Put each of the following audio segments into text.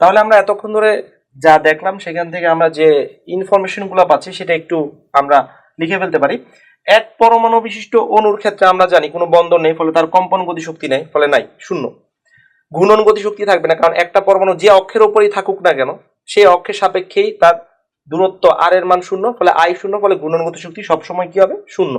তাহলে আমরা এতক্ষণ ধরে যা দেখলাম, সেখান থেকে আমরা যে ইনফরমেশনগুলো পাচ্ছি, সেটা একটু আমরা লিখে ফেলতে পারি। এক পরমাণু বিশিষ্ট অণুর ক্ষেত্রে আমরা জানি কোনো বন্ধন নেই, ফলে তার কম্পন গতি শক্তি নেই, ফলে নাই, শূন্য। ঘূর্ণন গতি শক্তি থাকবে না, কারণ একটা পরমাণু যে অক্ষের উপরেই থাকুক না কেন, সেই অক্ষের সাপেক্ষেই তার দূরত্ব আর এর মান শূন্য, ফলে আই শূন্য, ফলে ঘূর্ণন গতি শক্তি সবসময় কি হবে? শূন্য।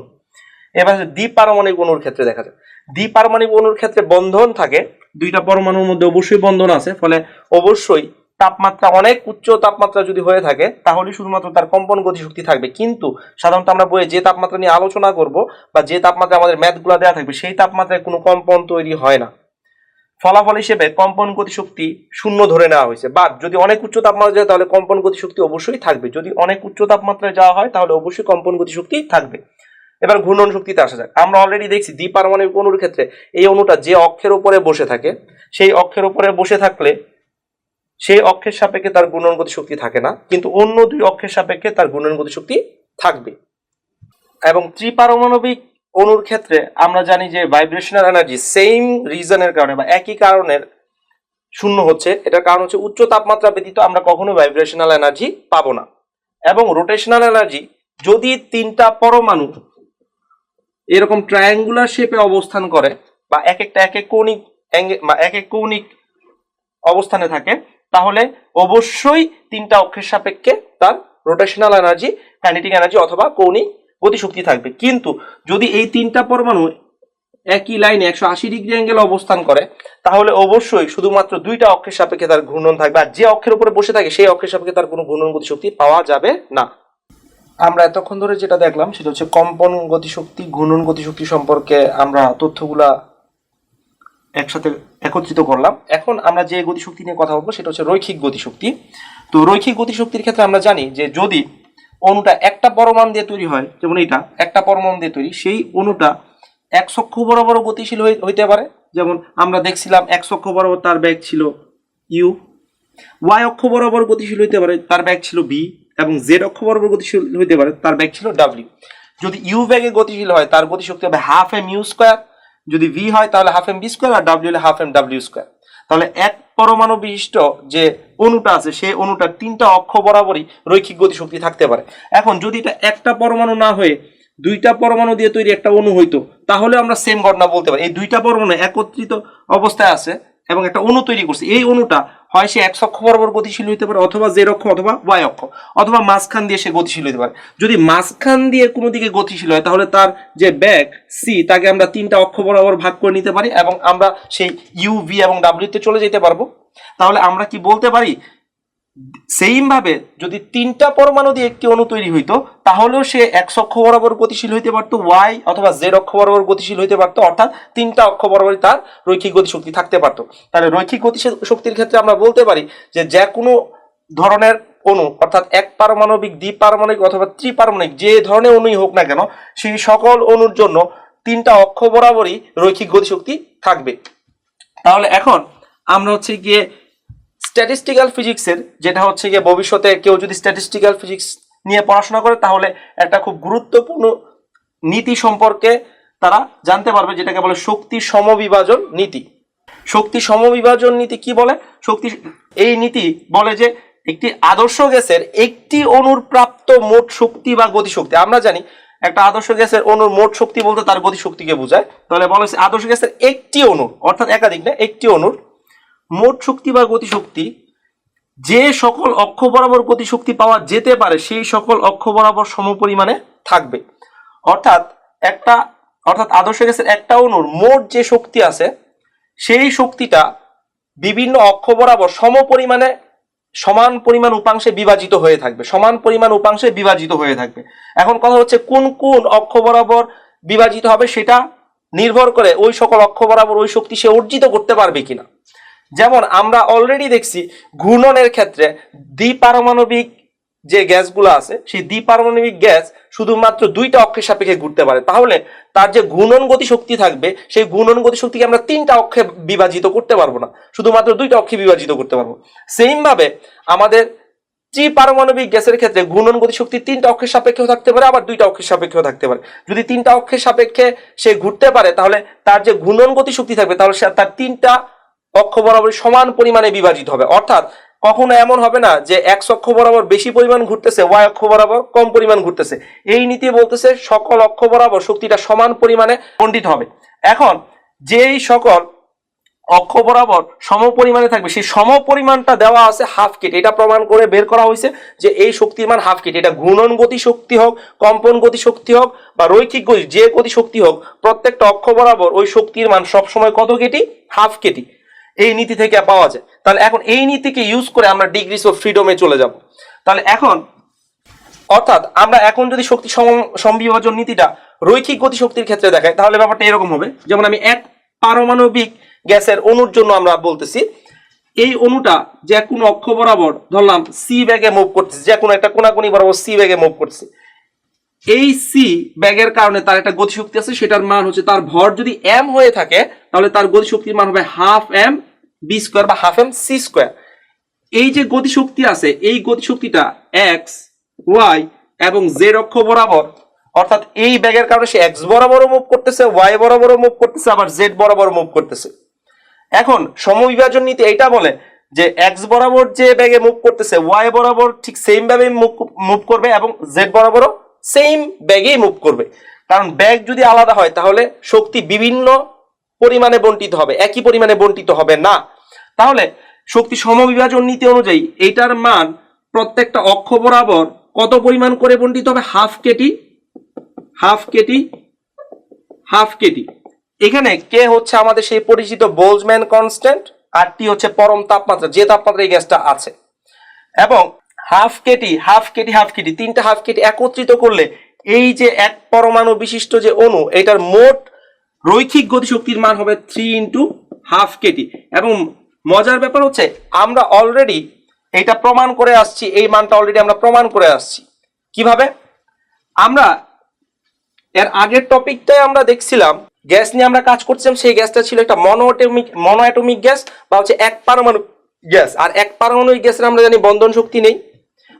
এবার দ্বিপারমাণবিক অণুর ক্ষেত্রে দেখা যায় দ্বিপারমাণবিক অণুর ক্ষেত্রে বন্ধন থাকে, দুইটা পরমাণুর মধ্যে অবশ্যই বন্ধন আছে, ফলে অবশ্যই তাপমাত্রা, অনেক উচ্চ তাপমাত্রা যদি হয়ে থাকে, তাহলে শুধুমাত্র তার কম্পন গতিশক্তি থাকবে। কিন্তু সাধারণত আমরা বইয়ে যে তাপমাত্রা নিয়ে আলোচনা করব বা যে তাপমাত্রা আমাদের ম্যাথগুলো দেওয়া থাকবে, সেই তাপমাত্রায় কোনো কম্পন তৈরি হয় না। ফলাফল হিসেবে কম্পন গতিশক্তি শূন্য ধরে নেওয়া হয়েছে। বা যদি অনেক উচ্চ তাপমাত্রা যায়, তাহলে কম্পন গতিশক্তি অবশ্যই থাকবে। যদি অনেক উচ্চ তাপমাত্রায় যাওয়া হয়, তাহলে অবশ্যই কম্পন গতিশক্তি থাকবে। এবার ঘূর্ণন শক্তিতে আসা যাক। আমরা অলরেডি দেখছি দ্বিপারমাণবিক অণুর ক্ষেত্রে এই অণুটা যে অক্ষের উপরে বসে থাকে, সেই অক্ষের উপরে বসে থাকলে সেই অক্ষের সাপেক্ষে তার ঘূর্ণন গতিশক্তি থাকে না, কিন্তু অন্য দুই অক্ষের সাপেক্ষে তার ঘূর্ণন গতিশক্তি থাকবে। এবং ত্রিপারমাণবিক অণুর ক্ষেত্রে আমরা জানি যে ভাইব্রেশনাল এনার্জি সেম রিজনের কারণে বা একই কারণের শূন্য হচ্ছে। এটার কারণ হচ্ছে উচ্চ তাপমাত্রা ব্যতীত আমরা কখনো ভাইব্রেশনাল এনার্জি পাবো না। এবং রোটেশনাল এনার্জি যদি তিনটা পরমাণু এরকম ট্রায়াঙ্গুলার শেপে অবস্থান করে বা এক একটা, এক এক কৌণিক বা এক এক কৌণিক অবস্থানে থাকে, তাহলে অবশ্যই তিনটা অক্ষের সাপেক্ষে তার রোটেশনাল এনার্জি কাইনেটিক এনার্জি অথবা কৌণিক গতিশক্তি থাকবে। কিন্তু যদি এই তিনটা পরমাণু একই লাইনে একশো আশি ডিগ্রি অ্যাঙ্গেল অবস্থান করে, তাহলে অবশ্যই শুধুমাত্র দুইটা অক্ষের সাপেক্ষে তার ঘূর্ণন থাকবে। আর যে অক্ষের উপরে বসে থাকে, সেই অক্ষের সাপেক্ষে তার কোনো ঘূর্ণন গতিশক্তি পাওয়া যাবে না। আমরা এতক্ষণ ধরে যেটা দেখলাম, সেটা হচ্ছে কম্পন গতিশক্তি, ঘূর্ণন গতিশক্তি সম্পর্কে আমরা তথ্যগুলা একসাথে একত্রিত করলাম। এখন আমরা যে গতিশক্তি নিয়ে কথা বলব, সেটা হচ্ছে রৈখিক গতিশক্তি। তো রৈখিক গতিশক্তির ক্ষেত্রে আমরা জানি যে যদি অণুটা একটা পরমাণু দিয়ে তৈরি হয়, যেমন এটা একটা পরমাণু দিয়ে তৈরি, সেই অণুটা এক অক্ষ বরাবর গতিশীল হই- হইতে পারে। যেমন আমরা দেখছিলাম এক অক্ষ বরাবর তার ব্যাগ ছিল ইউ ওয়াই অক্ষ বরাবর গতিশীল হইতে পারে, তার ব্যাগ ছিল বি এবং জেড অক্ষ বরাবর গতিশীল হইতে পারে, তার ব্যাগ ছিল ডাব্লিউ যদি ইউ ব্যাগে গতিশীল হয়, তার গতিশক্তি হবে হাফ এম ইউ স্কোয়ার যদি ভি হয়, তাহলে হাফ এম বি স্কোয়ার আর ডাব্লিউ হলে হাফ এম ডাব্লিউ স্কোয়ার তাহলে এক পরমাণু বিশিষ্ট যে অণুটা আছে, সেই অণুটার তিনটা অক্ষ বরাবরই রৈখিক গতিশক্তি থাকতে পারে। এখন যদি এটা একটা পরমাণু না হয়ে দুইটা পরমাণু দিয়ে তৈরি একটা অণু হইতো, তাহলে আমরা সেম ঘটনা বলতে পারি। এই দুইটা পরমাণু একত্রিত অবস্থায় আছে এবং একটা অণু তৈরি করছে। এই অণুটা হয় সে এক অক্ষ বরাবর গতিশীল হইতে পারে, অথবা জের অক্ষ অথবা ওয়াই অক্ষ, অথবা মাঝখান দিয়ে সে গতিশীল হইতে পারে। যদি মাঝখান দিয়ে কোনো দিকে গতিশীল হয়, তাহলে তার যে ব্যাগ সি তাকে আমরা তিনটা অক্ষ বরাবর ভাগ করে নিতে পারি, এবং আমরা সেই ইউ ভি এবং ডাব্লিউতে চলে যেতে পারব। তাহলে আমরা কি বলতে পারি সেইম ভাবে যদি তিনটা পরমাণু দিয়ে একটি অণু তৈরি হইতো, তাহলেও সে এক অক্ষ বরাবর গতিশীল হইতে পারতো, ওয়াই অথবা জেড অক্ষ বরাবর গতিশীল হইতে পারতো, অর্থাৎ তিনটা অক্ষ বরাবরই তার রৈখিক গতিশক্তি থাকতে পারতো। তাহলে রৈখিক গতি শক্তির ক্ষেত্রে আমরা বলতে পারি যে যে কোনো ধরনের অণু, অর্থাৎ এক পারমাণবিক, দ্বিপারমাণবিক অথবা ত্রিপারমাণবিক, যে ধরনের অণুই হোক না কেন, সেই সকল অণুর জন্য তিনটা অক্ষ বরাবরই রৈখিক গতিশক্তি থাকবে। তাহলে এখন আমরা হচ্ছে গিয়ে স্ট্যাটিস্টিক্যাল ফিজিক্সের যেটা হচ্ছে গিয়ে ভবিষ্যতে কেউ যদি স্ট্যাটিস্টিক্যাল ফিজিক্স নিয়ে পড়াশোনা করে, তাহলে একটা খুব গুরুত্বপূর্ণ নীতি সম্পর্কে তারা জানতে পারবে, যেটাকে বলে শক্তি সমবিভাজন নীতি। শক্তি সমবিভাজন নীতি কি বলে? শক্তি, এই নীতি বলে যে একটি আদর্শ গ্যাসের একটি অণুর প্রাপ্ত মোট শক্তি বা গতিশক্তি। আমরা জানি একটা আদর্শ গ্যাসের অণুর মোট শক্তি বলতে তার গতিশক্তিকে বোঝায়। তাহলে বলা হচ্ছে আদর্শ গ্যাসের একটি অণু, অর্থাৎ একাধিক না, একটি অণুর মোট শক্তি বা গতিশক্তি, যে সকল অক্ষ বরাবর গতিশক্তি পাওয়া যেতে পারে, সেই সকল অক্ষ বরাবর সমপরিমাণে থাকবে। অর্থাৎ একটা, অর্থাৎ আদর্শ গ্যাসের একটা অণুর মোট যে শক্তি আছে, সেই শক্তিটা বিভিন্ন অক্ষ বরাবর সমপরিমাণে, সমান পরিমাণ উপাংশে বিভাজিত হয়ে থাকবে, সমান পরিমাণ উপাংশে বিভাজিত হয়ে থাকবে। এখন কথা হচ্ছে কোন কোন অক্ষ বরাবর বিভাজিত হবে সেটা নির্ভর করে ওই সকল অক্ষ বরাবর ওই শক্তি সে অর্জিত করতে পারবে কিনা। যেমন আমরা অলরেডি দেখছি ঘূর্ণনের ক্ষেত্রে দ্বিপারমাণবিক যে গ্যাসগুলো আছে, সেই দ্বিপারমাণবিক গ্যাস শুধুমাত্র দুইটা অক্ষের সাপেক্ষে ঘুরতে পারে। তাহলে তার যে ঘূর্ণন গতি শক্তি থাকবে, সেই ঘূর্ণন গতি শক্তিকে আমরা তিনটা অক্ষে বিভাজিত করতে পারব না। শুধুমাত্র দুইটা অক্ষে বিভাজিত করতে পারব। সেম ভাবে আমাদের ত্রিপারমাণবিক গ্যাসের ক্ষেত্রে ঘূর্ণন গতি শক্তি তিনটা অক্ষের সাপেক্ষেও থাকতে পারে, আবার দুইটা অক্ষের সাপেক্ষেও থাকতে পারে। যদি তিনটা অক্ষের সাপেক্ষে সে ঘুরতে পারে, তাহলে তার যে ঘূর্ণন গতি শক্তি থাকবে, তাহলে তার তিনটা অক্ষ বরাবর সমান পরিমাণে বিভাজিত হবে। অর্থাৎ কখনো এমন হবে না যে এক্স অক্ষ বরাবর বেশি পরিমাণ ঘুরতেছে, ওয়াই অক্ষ বরাবর কম পরিমাণ ঘুরতেছে। এই নীতি বলতেছে সকল অক্ষ বরাবর শক্তিটা সমান পরিমাণে বন্টিত হবে। এখন যেই সকল অক্ষ বরাবর সম পরিমাণে থাকবে, সেই সম পরিমাণটা দেওয়া আছে হাফ কেটে এটা প্রমাণ করে বের করা হয়েছে যে এই শক্তির মান হাফ কেটে এটা ঘূর্ণন গতি শক্তি হোক, কম্পন গতি শক্তি হোক বা রৈখিক গতি, যে গতি শক্তি হোক, প্রত্যেকটা অক্ষ বরাবর ওই শক্তির মান সবসময় কত কেটি হাফ কেটি এই নীতি থেকে পাওয়া যায়। তাহলে এখন এই নীতিকে ইউজ করে আমরা ডিগ্রিস অফ ফ্রিডমে চলে যাব। তাহলে এখন, অর্থাৎ আমরা এখন যদি শক্তি সম- সমবিভাজন নীতিটা রৈখিক গতি শক্তির ক্ষেত্রে দেখাই, তাহলে ব্যাপারটা এরকম হবে। যেমন আমি এক পারমাণবিক গ্যাসের অণুর জন্য আমরা বলতেছি, এই অণুটা যে কোনো অক্ষ বরাবর ধরলাম সি ব্যাগে মুভ করতেছে, যে কোনো একটা কোনাকুনি বরাবর সি ব্যাগে মুভ করতেছে। এই সি ব্যাগের কারণে তার একটা গতিশক্তি আছে, সেটার মান হচ্ছে তার ভর যদি এম হয়ে থাকে তাহলে তার গতিশক্তির মান হবে হাফ এম বি স্কোয়ার বা হাফ এম সি স্কোয়ার এই যে গতিশক্তি আছে, এই গতিশক্তিটা এক্স ওয়াই এবং জেড অক্ষ বরাবর, অর্থাৎ এই ব্যাগের কারণে সে এক্স বরাবরও মুভ করতেছে ওয়াই বরাবরও মুভ করতেছে, আবার জেড বরাবর মুভ করতেছে। এখন সমবিভাজন নীতি এটা বলে যে এক্স বরাবর যে ব্যাগে মুভ করতেছে ওয়াই বরাবর ঠিক সেম ভাবে মুভ করবে এবং জেড বরাবরও সেম ব্যাগেই মুভ করবে। কারণ ব্যাগ যদি আলাদা হয়, তাহলে শক্তি বিভিন্ন পরিমাণে বন্টিত হবে, একই পরিমাণে বন্টিত হবে না। তাহলে শক্তি সমবিভাজন নীতি অনুযায়ী এইটার মান প্রত্যেকটা অক্ষ বরাবর কত পরিমাণ করে বন্টিত হবে? Half KT half KT half KT. এখানে কে হচ্ছে আমাদের সেই পরিচিত বোলজম্যান কনস্ট্যান্ট, আর টি হচ্ছে পরম তাপমাত্রা, যে তাপমাত্রা এই গ্যাসটা আছে। এবং half KT half KT half KT, তিনটা হাফ কেটি একত্রিত করলে এই যে এক পরমাণু বিশিষ্ট যে অণু, এটার মোট রৈখিক গতিশক্তির মান হবে থ্রি ইন্টু হাফ কেটি এবং মজার ব্যাপার হচ্ছে আমরা অলরেডি এটা প্রমাণ করে আসছি, এই মানটা অলরেডি আমরা প্রমাণ করে আসছি। কীভাবে? আমরা এর আগের টপিকটায় আমরা দেখছিলাম গ্যাস নিয়ে আমরা কাজ করছিলাম, সেই গ্যাসটা ছিল একটা মনোঅ্যাটমিক মনোঅ্যাটমিক গ্যাস বা হচ্ছে এক পারমাণু গ্যাস আর এক পারমাণবিক গ্যাসের আমরা জানি বন্ধন শক্তি নেই,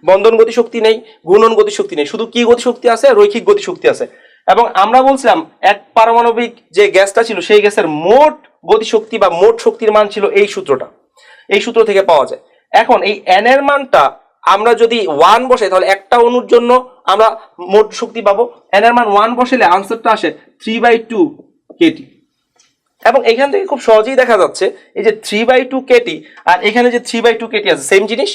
বন্ধন গতি শক্তি নেই, ঘূর্ণন গতি শক্তি নেই। শুধু কি গতি শক্তি আছে? রৈখিক গতি শক্তি আছে। এবং আমরা বলছিলাম, এক পারমাণবিক যে গ্যাসটা ছিল, সেই গ্যাসের মোট গতি শক্তি বা মোট শক্তির মান ছিল এই সূত্রটা। এই সূত্র থেকে পাওয়া যায়। এখন এই এন এর মানটা আমরা যদি ওয়ান বসে তাহলে একটা অণুর জন্য আমরা মোট শক্তি পাবো। এন এর মান ওয়ান বসালে আনসারটা আসে থ্রি বাই টু কেটি এবং এখান থেকে খুব সহজেই দেখা যাচ্ছে, এই যে থ্রি বাই টু কেটি আর এখানে যে থ্রি বাই টু কেটি আছে সেম জিনিস?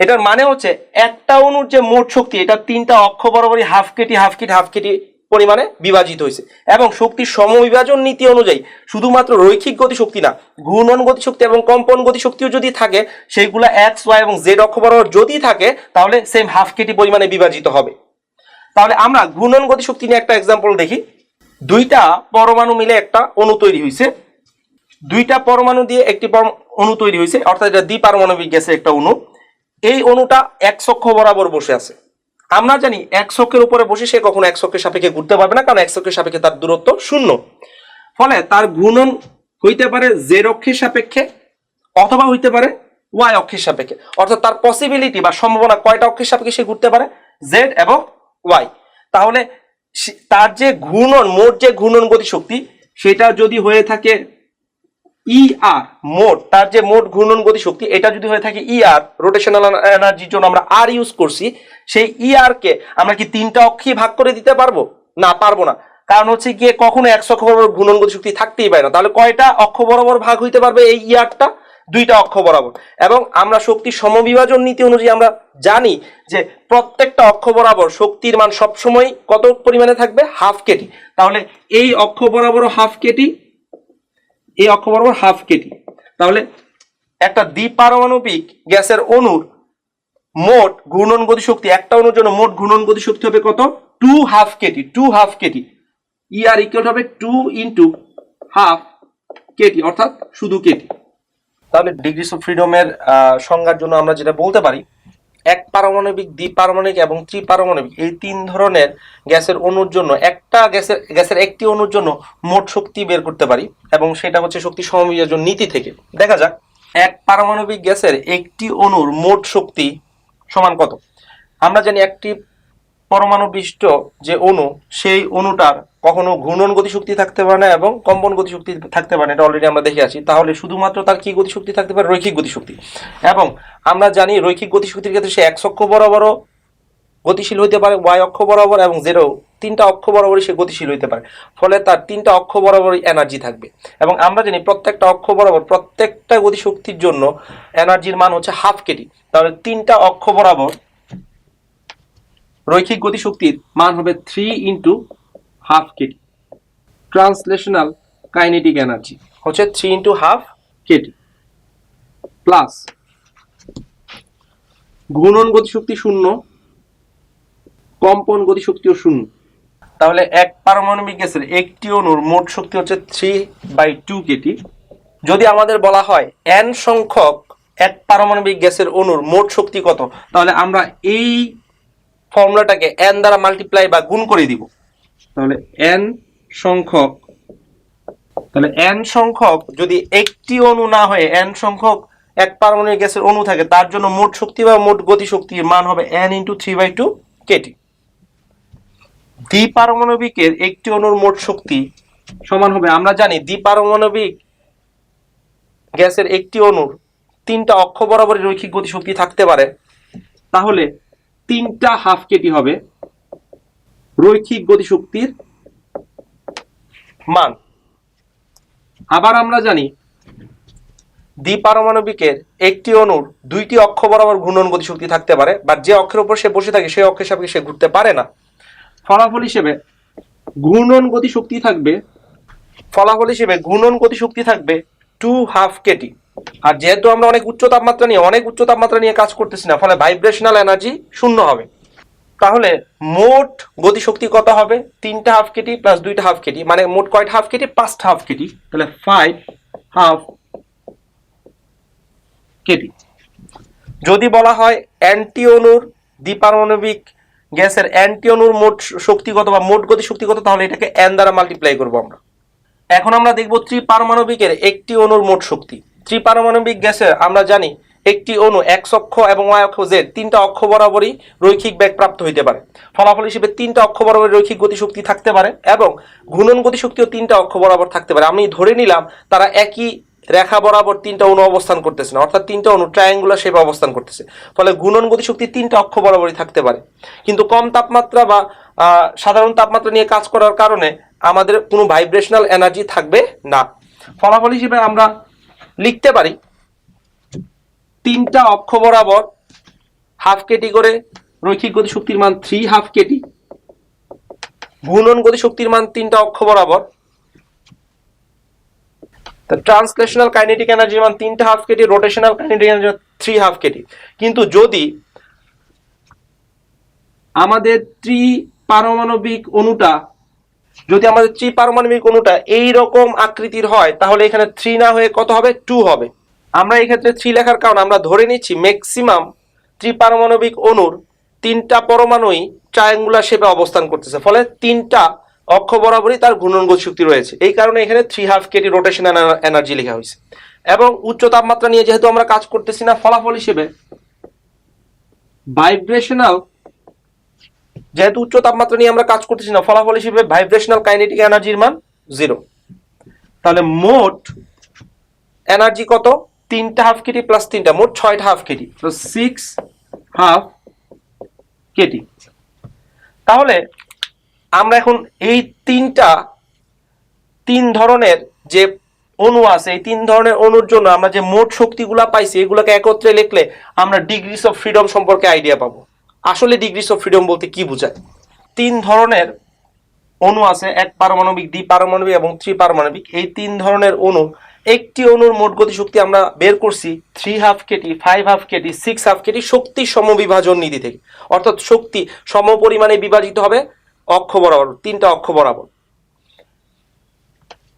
এটার মানে হচ্ছে একটা অণুর যে মোট শক্তি, এটা তিনটা অক্ষ বরাবরই half KT half KT half KT পরিমাণে বিভাজিত হয়েছে। এবং শক্তির সমবিভাজন নীতি অনুযায়ী শুধুমাত্র রৈখিক গতিশক্তি না, ঘূর্ণন গতিশক্তি এবং কম্পন গতিশক্তিও যদি থাকে সেইগুলা এক্স ওয়াই এবং জেড অক্ষ বরাবর যদি থাকে, তাহলে সেম হাফ কেটি পরিমাণে বিভাজিত হবে। তাহলে আমরা ঘূর্ণন গতিশক্তি নিয়ে একটা এক্সাম্পল দেখি। দুইটা পরমাণু মিলে একটা অণু তৈরি হয়েছে। দুইটা পরমাণু দিয়ে একটি অণু তৈরি হয়েছে, অর্থাৎ এটা দ্বিপারমাণবিক গ্যাসের একটা অণু। এই অণুটা এক অক্ষ বরাবর বসে আছে। আমরা জানি এক অক্ষের উপরে বসে সে কখনো এক অক্ষের সাপেক্ষে ঘুরতে পারবে না, কারণ এক অক্ষের সাপেক্ষে তার দূরত্ব শূন্য। ফলে তার ঘূর্ণন হইতে পারে জেড অক্ষের সাপেক্ষে অথবা হইতে পারে ওয়াই অক্ষের সাপেক্ষে। অর্থাৎ তার পসিবিলিটি বা সম্ভাবনা কয়টা অক্ষের সাপেক্ষে সে ঘুরতে পারে? জেড এবং ওয়াই তাহলে তার যে ঘূর্ণন, মোট যে ঘূর্ণন গতি শক্তি, সেটা যদি হয়ে থাকে ই আর মোট, তার যে মোট ঘূর্ণন গতি শক্তি, এটা যদি হয়ে থাকে ই আর রোটেশনাল এনার্জির জন্য আমরা আর ইউজ করছি, সেই ই আর কে আমরা কি তিনটা অক্ষে ভাগ করে দিতে পারব? না পারব না। কারণ হচ্ছে গিয়ে কখনো একশো অক্ষ বরাবর ঘূর্ণন গতি শক্তি থাকতেই পারে না। তাহলে কয়টা অক্ষ বরাবর ভাগ হইতে পারবে এই ই আরটা দুইটা অক্ষ বরাবর। এবং আমরা শক্তির সমবিভাজন নীতি অনুযায়ী আমরা জানি যে প্রত্যেকটা অক্ষ বরাবর শক্তির মান সবসময় কত পরিমাণে থাকবে? Half KT. তাহলে এই অক্ষ বরাবর হাফ কেটি এই অক্ষ বরাবর হাফ কেটি তাহলে একটা দ্বিপারমাণবিক গ্যাসের অণুর মোট ঘূর্ণন গতি শক্তি একটা অণুর জন্য মোট ঘূর্ণন গতি শক্তি হবে কত? Two half KT two half KT E R equal হবে টু ইন্টু হাফ কেটি অর্থাৎ শুধু কেটি তাহলে ডিগ্রিস অফ ফ্রিডমের সংজ্ঞার জন্য আমরা যেটা বলতে পারি এক পারমাণবিক, দ্বিপারমাণবিক এবং ত্রিপারমাণবিক এই তিন ধরনের গ্যাসের অণুর জন্য, একটা গ্যাসের গ্যাসের একটি অণুর জন্য মোট শক্তি বের করতে পারি এবং সেটা হচ্ছে শক্তি সমবিভাজন নীতি থেকে। দেখা যাক, এক পারমাণবিক গ্যাসের একটি অণুর মোট শক্তি সমান কত? আমরা জানি একটি পরমাণু বিশিষ্ট যে অণু, সেই অণুটার কখনো ঘূর্ণন গতিশক্তি থাকতে পারে না এবং কম্পন গতিশক্তি থাকতে পারে না, এটা অলরেডি আমরা দেখে আছি তাহলে শুধুমাত্র তার কি গতিশক্তি থাকতে পারে? রৈখিক গতিশক্তি। এবং আমরা জানি রৈখিক গতিশক্তির ক্ষেত্রে সে এক অক্ষ বরাবরও গতিশীল হইতে পারে ওয়াই অক্ষ বরাবর এবং জেরো তিনটা অক্ষ বরাবরই সে গতিশীল হইতে পারে। ফলে তার তিনটা অক্ষ বরাবরই এনার্জি থাকবে। এবং আমরা জানি প্রত্যেকটা অক্ষ বরাবর, প্রত্যেকটা গতিশক্তির জন্য এনার্জির মান হচ্ছে হাফ কেটি তাহলে তিনটা অক্ষ বরাবর রৈখিক গতিশক্তির মান হবে three into half KT translational kinetic energy হচ্ছে three into half KT plus ঘূর্ণন গতিশক্তি শূন্য, কম্পন গতিশক্তিও শূন্য। তাহলে এক পারমাণবিক গ্যাসের একটি অণুর মোট শক্তি হচ্ছে থ্রি বাই টু কেটি যদি আমাদের বলা হয় এন সংখ্যক এক পারমাণবিক গ্যাসের অণুর মোট শক্তি কত, তাহলে আমরা এই ফর্মুলাটাকে এন দ্বারা মাল্টিপ্লাই বা গুণ করে দিব। তাহলে এন সংখ্যক, তাহলে এন সংখ্যক যদি একটি অণু না হয়ে এন সংখ্যক এক পারমাণবিক গ্যাসের অণু থাকে, তার জন্য মোট শক্তি বা মোট গতি শক্তির মান হবে N into three by two KT দ্বিপারমাণবিকের একটি অণুর মোট শক্তি সমান হবে, আমরা জানি দ্বিপারমাণবিক গ্যাসের একটি অণুর তিনটা অক্ষ বরাবর রৈখিক গতিশক্তি থাকতে পারে। তাহলে তিনটা হাফ কেটি হবে রৈখিক গতিশক্তির মান। আবার আমরা জানি দ্বিপারমাণবিকের একটি অণুর দুইটি অক্ষ বরাবর ঘূর্ণন গতিশক্তি থাকতে পারে বা যে অক্ষের উপর সে বসে থাকে সেই অক্ষের সাপেক্ষে সে ঘুরতে পারে না। ফলাফল হিসেবে ঘূর্ণন গতিশক্তি থাকবে ফলাফল হিসেবে ঘূর্ণন গতিশক্তি থাকবে টু হাফ কেটি। আর যেহেতু আমরা অনেক উচ্চ তাপমাত্রা নিয়ে, অনেক উচ্চ তাপমাত্রা নিয়ে কাজ করতেছি না, ফলে ভাইব্রেশনাল এনার্জি শূন্য হবে। তাহলে মোট গতিশক্তি কত হবে? তিনটা হাফ কেটি প্লাস দুইটা হাফ কেটি মানে মোট কয়টা হাফ কেটি? পাঁচটা হাফ কেটি। তাহলে ফাইভ হাফ কেটি। যদি বলা হয় অ্যান্টি অণুর দ্বিপারমাণবিক গ্যাসের অ্যান্টি অণুর মোট শক্তিগত বা মোট গতি শক্তি কত, তাহলে এটাকে এন দ্বারা মাল্টিপ্লাই করব আমরা। এখন আমরা দেখব ত্রিপারমাণবিকের একটি অণুর মোট শক্তি। ত্রিপারমাণবিক গ্যাসের, আমরা জানি, একটি অণু এক্স অক্ষ এবং ওয়াই অক্ষ জেড, তিনটা অক্ষ বরাবরই রৈখিক বেগ প্রাপ্ত হইতে পারে। ফলাফল হিসেবে তিনটা অক্ষ বরাবর রৈখিক গতিশক্তি থাকতে পারে এবং ঘূর্ণন গতিশক্তিও তিনটা অক্ষ বরাবর থাকতে পারে। আমি ধরে নিলাম, তারা একই রেখা বরাবর তিনটা অণু অবস্থান করতেছে না, অর্থাৎ তিনটা অণু ট্রায়াঙ্গুলার শেপে অবস্থান করতেছে। ফলে ঘূর্ণন গতিশক্তি তিনটা অক্ষ বরাবরই থাকতে পারে। কিন্তু কম তাপমাত্রা বা সাধারণ তাপমাত্রা নিয়ে কাজ করার কারণে আমাদের কোনো ভাইব্রেশনাল এনার্জি থাকবে না। ফলাফল হিসেবে আমরা লিখতে পারি। তিনটা অক্ষ বরাবর হাফ কেটি করে রৈখিক গতিশক্তির মান থ্রি হাফ কেটি ঘূর্ণন গতিশক্তির মান তিনটা অক্ষ বরাবর। ট্রান্সলেশনাল কাইনেটিক এনার্জির মান তিনটা half KT rotational kinetic energy three half KT. কিন্তু যদি আমাদের ত্রি পারমাণবিক অণুটা যদি আমাদের ত্রি পারমাণবিক অণুটা এই রকম আকৃতির হয়, তাহলে এখানে থ্রি না হয়ে কত হবে? টু হবে। আমরা এই ক্ষেত্রে থ্রি লেখার কারণ আমরা ধরে নিচ্ছি ম্যাক্সিমাম ত্রিপারমাণবিক অণুর তিনটা পরমাণুই ট্রায়াঙ্গুলার শেপে অবস্থান করতেছে। ফলে তিনটা অক্ষ বরাবরই তার ঘূর্ণন শক্তি রয়েছে। এই কারণে এখানে three half KT rotation energy লেখা হয়েছে। এবং উচ্চ তাপমাত্রা নিয়ে যেহেতু আমরা কাজ করতেছি না, ফলাফল হিসেবে ভাইব্রেশনাল যেহেতু উচ্চ তাপমাত্রা নিয়ে আমরা কাজ করতেছি না, ফলাফল হিসেবে ভাইব্রেশনাল কাইনেটিক এনার্জির মান জিরো তাহলে মোট এনার্জি কত? তিনটা হাফ কেটি প্লাস তিনটা, মোট ছয়টা হাফ কেটি তো সিক্স হাফ কেটি। তাহলে আমরা এখন এই তিনটা, তিন ধরনের যে অণু আছে, এই তিন ধরনের অণুর জন্য আমরা যে মোট শক্তিগুলা পাইছি, এগুলোকে একত্রে লিখলে আমরা ডিগ্রিস অফ ফ্রিডম সম্পর্কে আইডিয়া পাবো। আসলে ডিগ্রিস অফ ফ্রিডম বলতে কি বোঝায়? তিন ধরনের অণু আছে, এক পারমাণবিক, দ্বি পারমাণবিক এবং থ্রি পারমাণবিক। এই তিন ধরনের অণু, একটি অণুর মোট গতিশক্তি আমরা বের করছি three half KT five half KT six half KT শক্তি সমবিভাজন নীতি থেকে। অর্থাৎ শক্তি সম পরিমাণে বিভাজিত হবে অক্ষ বরাবর, তিনটা অক্ষ বরাবর।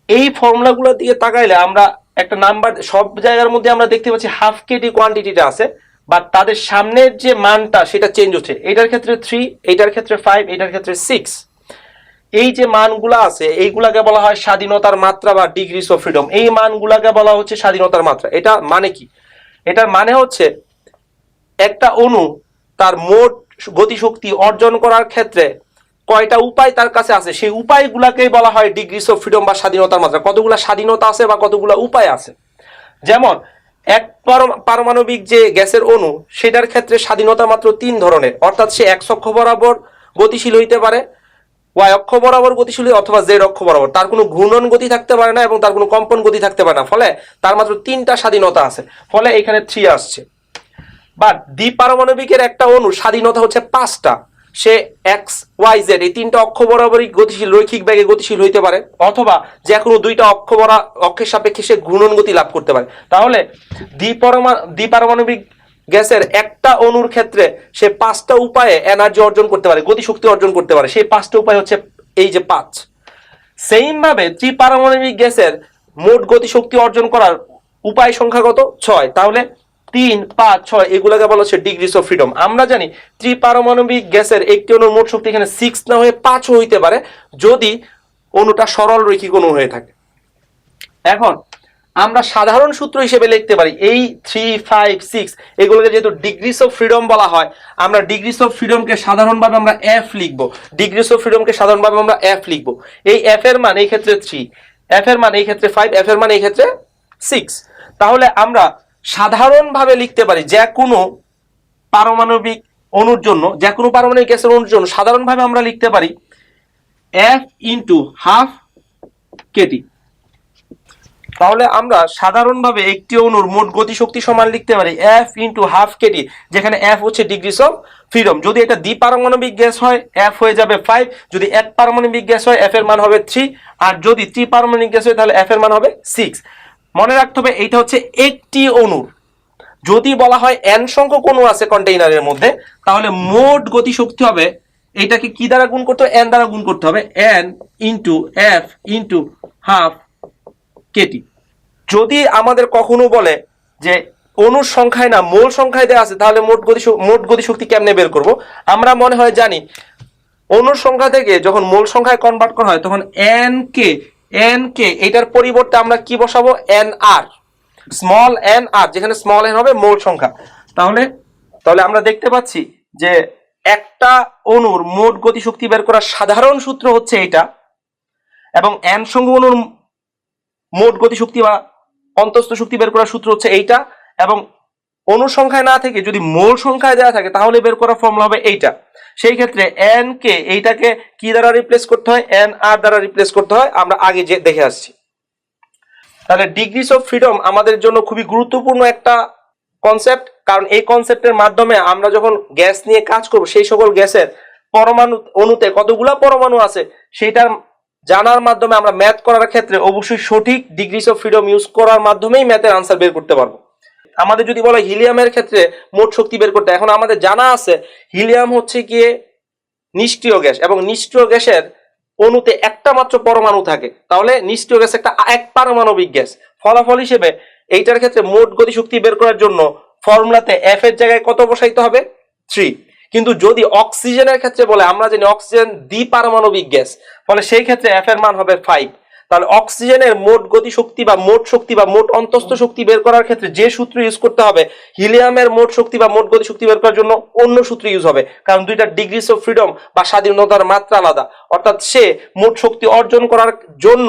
এই ফর্মুলাগুলো দিয়ে তাকাইলে আমরা একটা নাম্বার, সব জায়গার মধ্যে আমরা দেখতে পাচ্ছি হাফ কেটি কোয়ান্টিটিটা আছে। বাট তাদের সামনের যে মানটা, সেটা চেঞ্জ হচ্ছে। এটার ক্ষেত্রে থ্রি এটার ক্ষেত্রে ফাইভ এটার ক্ষেত্রে সিক্স এই যে মানগুলা আছে, এইগুলাকে বলা হয় স্বাধীনতার মাত্রা বা ডিগ্রিস অফ ফ্রিডম এই মানগুলাকে বলা হচ্ছে স্বাধীনতার মাত্রা। এটা মানে কি? এটার মানে হচ্ছে একটা অণু তার মোট গতিশক্তি অর্জন করার ক্ষেত্রে কয়টা উপায় তার কাছে আছে? সেই উপায়গুলাকেই বলা হয় ডিগ্রিস অফ ফ্রিডম বা স্বাধীনতার মাত্রা। কতগুলা স্বাধীনতা আছে বা কতগুলা উপায় আছে? যেমন এক পারমাণবিক যে গ্যাসের অণু, সেটার ক্ষেত্রে স্বাধীনতা মাত্র তিন ধরনের। অর্থাৎ সে এক অক্ষ বরাবর গতিশীল হইতে পারে, ওয়াই অক্ষ বরাবর গতিশীল অথবা জেড অক্ষ বরাবর। তার কোনো ঘূর্ণন গতি থাকতে পারে না এবং তার কোনো কম্পন গতি থাকতে পারে না। ফলে তার মাত্র তিনটা স্বাধীনতা আছে। ফলে এখানে থ্রি আসছে। বাট দ্বিপারমাণবিকের একটা অণু স্বাধীনতা হচ্ছে পাঁচটা। সে এক্স ওয়াই জেড এই তিনটা অক্ষ বরাবরই গতিশীল, রৈখিক বেগে গতিশীল হইতে পারে, অথবা যে কোনো দুইটা অক্ষ বরা, অক্ষের সাপেক্ষে সে ঘূর্ণন গতি লাভ করতে পারে। তাহলে দ্বিপরমা, দ্বিপারমাণবিক গ্যাসের একটা অণুর ক্ষেত্রে সে পাঁচটা উপায়ে এনার্জি অর্জন করতে পারে, গতিশক্তি অর্জন করতে পারে। সেই পাঁচটা উপায় হচ্ছে এই যে পাঁচ। সেইম ভাবে ত্রিপারমাণবিক গ্যাসের মোট গতিশক্তি অর্জন করার উপায় সংখ্যা কত ছয়। তাহলে তিন, পাঁচ, ছয়, এগুলোকে বলা হচ্ছে ডিগ্রিস অফ ফ্রিডম আমরা জানি ত্রিপারমাণবিক গ্যাসের একটি অণুর মোট শক্তি এখানে সিক্স না হয়ে পাঁচও হইতে পারে, যদি অনুটা সরল রৈখিক অনু হয়ে থাকে। এখন আমরা সাধারণ সূত্র হিসেবে লিখতে পারি, এই থ্রি ফাইভ সিক্স এগুলোকে যেহেতু ডিগ্রিস অফ ফ্রিডম বলা হয়, আমরা ডিগ্রিস অফ ফ্রিডমকে সাধারণভাবে আমরা এফ লিখব। ডিগ্রিস অফ ফ্রিডমকে সাধারণভাবে আমরা এফ লিখব। এই এফ এর মান এই ক্ষেত্রে থ্রি এফ এর মান এই ক্ষেত্রে ফাইভ এফ এর মান এই ক্ষেত্রে সিক্স তাহলে আমরা সাধারণভাবে লিখতে পারি যে কোনো পারমাণবিক অণুর জন্য, যে কোনো পারমাণবিক গ্যাসের অণুর জন্য সাধারণভাবে আমরা লিখতে পারি এফ ইন্টু হাফ কেটি তাহলে আমরা সাধারণভাবে একটি অণুর মোট গতিশক্তি সমান লিখতে পারি এফ ইন্টু হাফ কেটি যেখানে এফ হচ্ছে ডিগ্রিস অফ ফ্রিডম যদি এটা দ্বিপারমাণবিক গ্যাস হয় এফ হয়ে যাবে ফাইভ যদি এক পারমাণবিক গ্যাস হয় এফ এর মান হবে থ্রি আর যদি ত্রিপারমাণবিক গ্যাস হয়, তাহলে এফ এর মান হবে সিক্স মনে রাখতে হবে, এইটা হচ্ছে একটি অণুর যদি বলা হয় এন সংখ্যক অণু আছে কন্টেইনারের মধ্যে, তাহলে মোট গতিশক্তি হবে, এটাকে কি দ্বারা গুণ করতে হবে? এন দ্বারা গুণ করতে হবে। N into F into half KT যদি আমাদের কখনো বলে যে অণুর সংখ্যায় না, মোল সংখ্যায় দেওয়া আছে, তাহলে মোট গতি মোট গতিশক্তি কেমনে বের করব? আমরা মনে হয় জানি, অণুর সংখ্যা থেকে যখন মোল সংখ্যায় কনভার্ট করা হয়, তখন এন কে এন কে এটার পরিবর্তে আমরা কি বসাবো? N R small N R যেখানে স্মল এন হবে মোল সংখ্যা। তাহলে তাহলে আমরা দেখতে পাচ্ছি যে একটা অণুর মোট গতিশক্তি বের করার সাধারণ সূত্র হচ্ছে এটা, এবং এন সংখ্যক অণুর মোট গতিশক্তি বা অন্তস্থ শক্তি বের করার সূত্র হচ্ছে এইটা, এবং অনুসংখ্যায় না থেকে যদি মূল সংখ্যায় দেওয়া থাকে, তাহলে বের করার ফর্মুলা হবে এইটা। সেই ক্ষেত্রে এন কে, এইটাকে কি দ্বারা রিপ্লেস করতে হয়? এন আর দ্বারা রিপ্লেস করতে হয়। আমরা আগে যে, দেখে আসছি। তাহলে ডিগ্রিস অফ ফ্রিডম আমাদের জন্য খুবই গুরুত্বপূর্ণ একটা কনসেপ্ট কারণ এই কনসেপ্টের মাধ্যমে আমরা যখন গ্যাস নিয়ে কাজ করব, সেই সকল গ্যাসের পরমাণু, অণুতে কতগুলো পরমাণু আছে, সেটার জানার মাধ্যমে আমরা ম্যাথ করার ক্ষেত্রে অবশ্যই সঠিক ডিগ্রিস অফ ফ্রিডম ইউজ করার মাধ্যমেই ম্যাথের আনসার বের করতে পারব। আমাদের যদি বলে হিলিয়ামের ক্ষেত্রে মোট শক্তি বের করতে, এখন আমাদের জানা আছে হিলিয়াম হচ্ছে গিয়ে নিষ্ক্রিয় গ্যাস এবং নিষ্ক্রিয় গ্যাসের অণুতে একটা মাত্র পরমাণু থাকে। তাহলে নিষ্ক্রিয় গ্যাস একটা এক পারমাণবিক গ্যাস। ফলাফল হিসেবে এইটার ক্ষেত্রে মোট গতিশক্তি বের করার জন্য ফর্মুলাতে এফ এর জায়গায় কত বসাইতে হবে? থ্রি কিন্তু যদি অক্সিজেনের ক্ষেত্রে বলে, আমরা জানি অক্সিজেন দ্বিপারমাণবিক গ্যাস, ফলে সেই ক্ষেত্রে এফ এর মান হবে ফাইভ তাহলে অক্সিজেনের মোট গতিশক্তি বা মোট শক্তি বা মোট অন্তস্থ শক্তি বের করার ক্ষেত্রে যে সূত্র ইউজ করতে হবে, হিলিয়ামের মোট শক্তি বা মোট গতিশক্তি বের করার জন্য অন্য সূত্র ইউজ হবে। কারণ দুইটা ডিগ্রিস অফ ফ্রিডম বা স্বাধীনতার মাত্রা আলাদা। অর্থাৎ সে মোট শক্তি অর্জন করার জন্য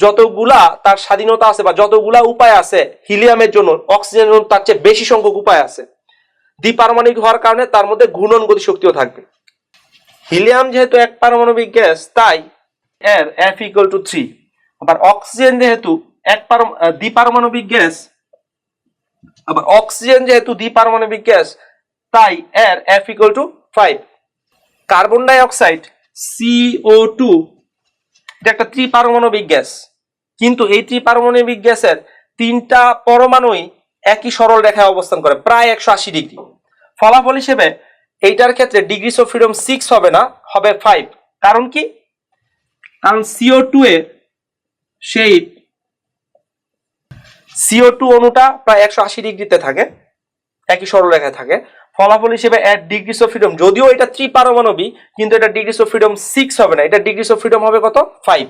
যতগুলা তার স্বাধীনতা আছে বা যতগুলা উপায় আছে হিলিয়ামের জন্য, অক্সিজেনের জন্য তার চেয়ে বেশি সংখ্যক উপায় আছে। দ্বিপারমাণবিক হওয়ার কারণে তার মধ্যে ঘূর্ণন গতি শক্তিও থাকবে। হিলিয়াম যেহেতু এক পারমাণবিক গ্যাস, তাই এর এফ ইকুয়াল টু থ্রি আবার অক্সিজেন যেহেতু এক পার দ্বিপারমাণবিক গ্যাস, আবার অক্সিজেন যেহেতু দ্বিপারমাণবিক গ্যাস, তাই এর F equal to five carbon dioxide CO two এটা একটা ত্রিপারমাণবিক গ্যাস। কিন্তু এই ত্রিপারমাণবিক গ্যাসের তিনটা পরমাণুই একই সরল রেখায় অবস্থান করে, প্রায় একশো আশি ডিগ্রি। ফলাফল হিসেবে এইটার ক্ষেত্রে ডিগ্রিস অফ ফ্রিডম সিক্স হবে না, হবে ফাইভ কারণ কি? কারণ সিও টু এর সেই সিও টু অনুটা প্রায় একশো আশি ডিগ্রিতে থাকে, একই সরলরেখায় থাকে। ফলাফল হিসেবে এক ডিগ্রিস অফ ফ্রিডম যদিও এটা ত্রিপারমাণবিক, কিন্তু এটা ডিগ্রিস অফ ফ্রিডম সিক্স হবে না, এটা ডিগ্রিস অফ ফ্রিডম হবে কত? ফাইভ